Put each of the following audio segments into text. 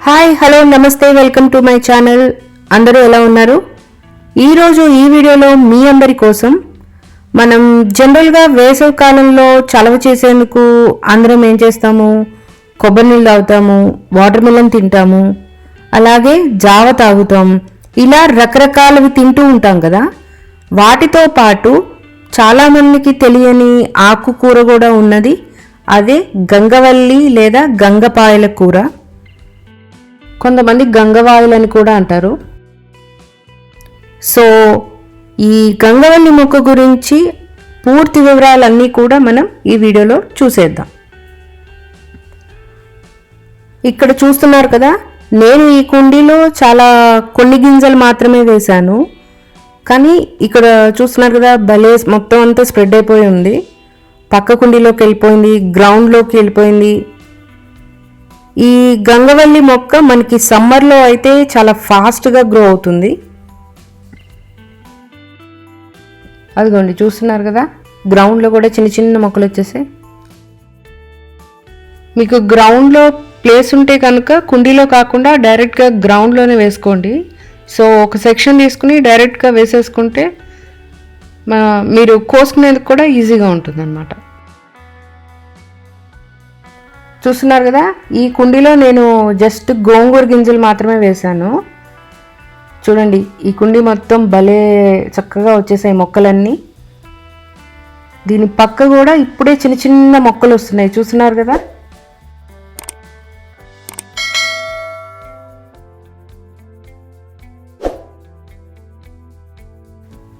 Hi hello నమస్తే welcome to my channel. అందరూ ఎలా ఉన్నారు? ఈరోజు ఈ వీడియోలో మీ అందరి కోసం మనం జనరల్గా వేసవి కాలంలో చలవ చేసేందుకు అందరం ఏం చేస్తాము? కొబ్బరి నీళ్ళు తాగుతాము వాటర్ మిలన్ తింటాము అలాగే జావ తాగుతాం. ఇలా రకరకాలవి తింటూ ఉంటాం కదా? వాటితో పాటు చాలామందికి తెలియని ఆకుకూర కూడా ఉన్నది. అదే గంగవల్లి లేదా గంగపాయల కూర. కొంతమంది గంగవాయులని కూడా అంటారు. సో ఈ గంగవల్లి మొక్క గురించి పూర్తి వివరాలన్నీ కూడా మనం ఈ వీడియోలో చూసేద్దాం. ఇక్కడ చూస్తున్నారు కదా నేను ఈ కుండీలో చాలా కొన్ని గింజలు మాత్రమే వేశాను. కానీ ఇక్కడ చూస్తున్నారు కదా భలే మొత్తం అంతా స్ప్రెడ్ అయిపోయి ఉంది. పక్క కుండీలోకి వెళ్ళిపోయింది గ్రౌండ్లోకి వెళ్ళిపోయింది. ఈ గంగవల్లి మొక్క మనకి సమ్మర్లో అయితే చాలా ఫాస్ట్గా గ్రో అవుతుంది. అదిగోండి చూస్తున్నారు కదా? గ్రౌండ్లో కూడా చిన్న చిన్న మొక్కలు వచ్చేసాయి. మీకు గ్రౌండ్లో ప్లేస్ ఉంటే కనుక కుండీలో కాకుండా డైరెక్ట్గా గ్రౌండ్లోనే వేసుకోండి. సో ఒక సెక్షన్ తీసుకుని డైరెక్ట్గా వేసేసుకుంటే మీరు కోసుకునేందుకు కూడా ఈజీగా ఉంటుంది చూస్తున్నారు కదా ఈ కుండీలో నేను జస్ట్ గోంగూర గింజలు మాత్రమే వేశాను. చూడండి ఈ కుండీ మొత్తం భలే చక్కగా వచ్చేసాయి మొక్కలన్నీ. దీని పక్క కూడా ఇప్పుడే చిన్న చిన్న మొక్కలు వస్తున్నాయి చూస్తున్నారు కదా?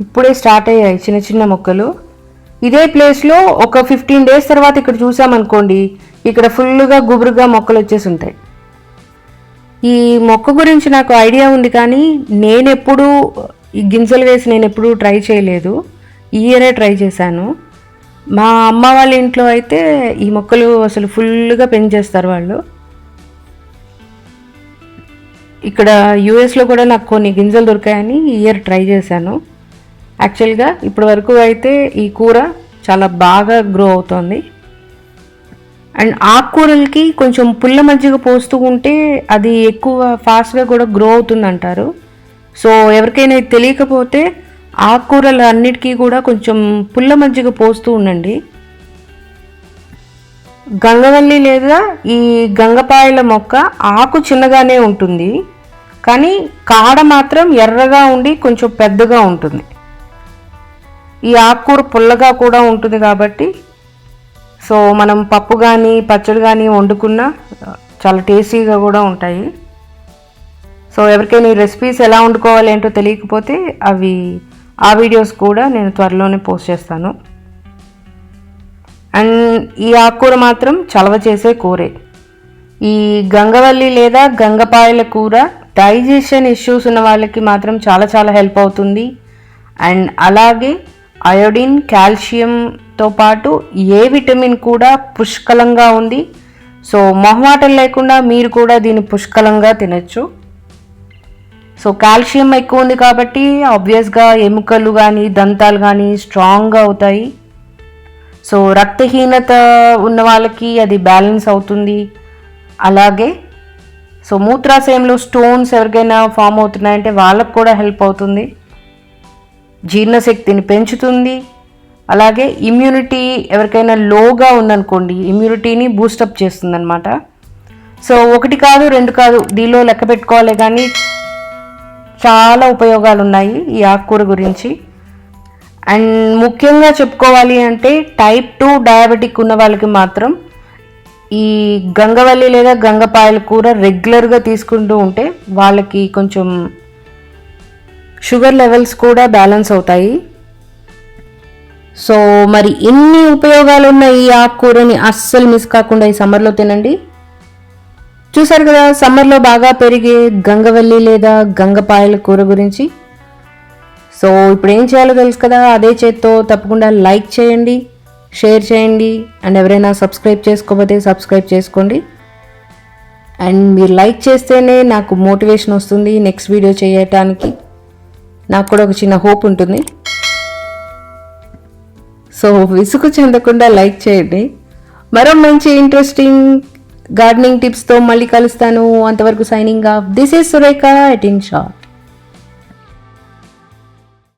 ఇప్పుడే స్టార్ట్ అయ్యాయి చిన్న చిన్న మొక్కలు. ఇదే ప్లేస్లో ఒక ఫిఫ్టీన్ డేస్ తర్వాత ఇక్కడ చూసామనుకోండి ఇక్కడ ఫుల్గా గుబురుగా మొక్కలు వచ్చేసి ఉంటాయి. ఈ మొక్క గురించి నాకు ఐడియా ఉంది కానీ నేను ఎప్పుడూ ఈ గింజలు వేసి నేను ఎప్పుడూ ట్రై చేయలేదు. ఈ ఇయరే ట్రై చేశాను. మా అమ్మ వాళ్ళ ఇంట్లో అయితే ఈ మొక్కలు అసలు ఫుల్గా పెంచేస్తారు వాళ్ళు. ఇక్కడ యూఎస్లో కూడా నాకు కొన్ని గింజలు దొరికాయని ఈ ఇయర్ ట్రై చేశాను. యాక్చువల్గా ఇప్పటి వరకు అయితే ఈ కూర చాలా బాగా గ్రో అవుతోంది. అండ్ ఆకుకూరలకి కొంచెం పుల్ల మజ్జిగ పోస్తూ ఉంటే అది ఎక్కువ ఫాస్ట్గా కూడా గ్రో అవుతుంది అంటారు సో ఎవరికైనా ఇది తెలియకపోతే ఆకుకూరలు అన్నిటికీ కూడా కొంచెం పుల్ల మజ్జిగ పోస్తూ ఉండండి. గంగవల్లి లేదా ఈ గంగపాయల మొక్క ఆకు చిన్నగానే ఉంటుంది. కానీ కాడ మాత్రం ఎర్రగా ఉండి కొంచెం పెద్దగా ఉంటుంది. ఈ ఆకుకూర పుల్లగా కూడా ఉంటుంది కాబట్టి సో మనం పప్పు కానీ పచ్చడి కానీ వండుకున్నా చాలా టేస్టీగా కూడా ఉంటాయి. సో ఎవరికైనా ఈ రెసిపీస్ ఎలా వండుకోవాలి ఏంటో తెలియకపోతే అవి ఆ వీడియోస్ కూడా నేను త్వరలోనే పోస్ట్ చేస్తాను. అండ్ ఈ ఆకుకూర మాత్రం చలవ చేసే కూరే. ఈ గంగవల్లి లేదా గంగపాయల కూర డైజెషన్ ఇష్యూస్ ఉన్న వాళ్ళకి మాత్రం చాలా చాలా హెల్ప్ అవుతుంది. అండ్ అలాగే అయోడిన్ కాల్షియంతో పాటు ఏ విటమిన్ కూడా పుష్కలంగా ఉంది. సో మొహమాటం లేకుండా మీరు కూడా దీన్ని పుష్కలంగా తినచ్చు. సో కాల్షియం ఎక్కువ ఉంది కాబట్టి ఆబ్వియస్గా ఎముకలు కానీ దంతాలు కానీ స్ట్రాంగ్గా అవుతాయి. సో రక్తహీనత ఉన్న వాళ్ళకి అది బ్యాలెన్స్ అవుతుంది. అలాగే సో మూత్రాశయంలో స్టోన్స్ ఎవరికైనా ఫామ్ అవుతున్నాయంటే వాళ్ళకు కూడా హెల్ప్ అవుతుంది. జీర్ణశక్తిని పెంచుతుంది. అలాగే ఇమ్యూనిటీ ఎవరికైనా లోగా ఉందనుకోండి ఇమ్యూనిటీని బూస్టప్ చేస్తుంది అనమాట సో ఒకటి కాదు రెండు కాదు దీనిలో లెక్క పెట్టుకోవాలి కానీ చాలా ఉపయోగాలు ఉన్నాయి ఈ ఆకుకూర గురించి. అండ్ ముఖ్యంగా చెప్పుకోవాలి అంటే టైప్ టూ డయాబెటిక్ ఉన్న వాళ్ళకి మాత్రం ఈ గంగవల్లి లేదా గంగపాయల కూర రెగ్యులర్గా తీసుకుంటూ ఉంటే వాళ్ళకి కొంచెం షుగర్ లెవెల్స్ కూడా బ్యాలెన్స్ అవుతాయి. సో మరి ఇన్ని ఉపయోగాలు ఉన్న ఈ ఆకుకూరని అస్సలు మిస్ కాకుండా ఈ సమ్మర్లో తినండి. చూసారు కదా సమ్మర్లో బాగా పెరిగే గంగవల్లి లేదా గంగపాయల కూర గురించి. సో ఇప్పుడు ఏం చేయాలో తెలుసు కదా అదే చేత్తో తప్పకుండా లైక్ చేయండి షేర్ చేయండి అండ్ ఎవరైనా సబ్స్క్రైబ్ చేసుకోకపోతే సబ్స్క్రైబ్ చేసుకోండి. అండ్ మీరు లైక్ చేస్తేనే నాకు మోటివేషన్ వస్తుంది నెక్స్ట్ వీడియో చేయటానికి. నాకు కూడా ఒక చిన్న హోప్ ఉంటుంది. సో విసుగు చెందకుండా లైక్ చేయండి. మరో మంచి ఇంట్రెస్టింగ్ గార్డెనింగ్ టిప్స్తో మళ్ళీ కలుస్తాను. అంతవరకు signing off this is Surekha at in short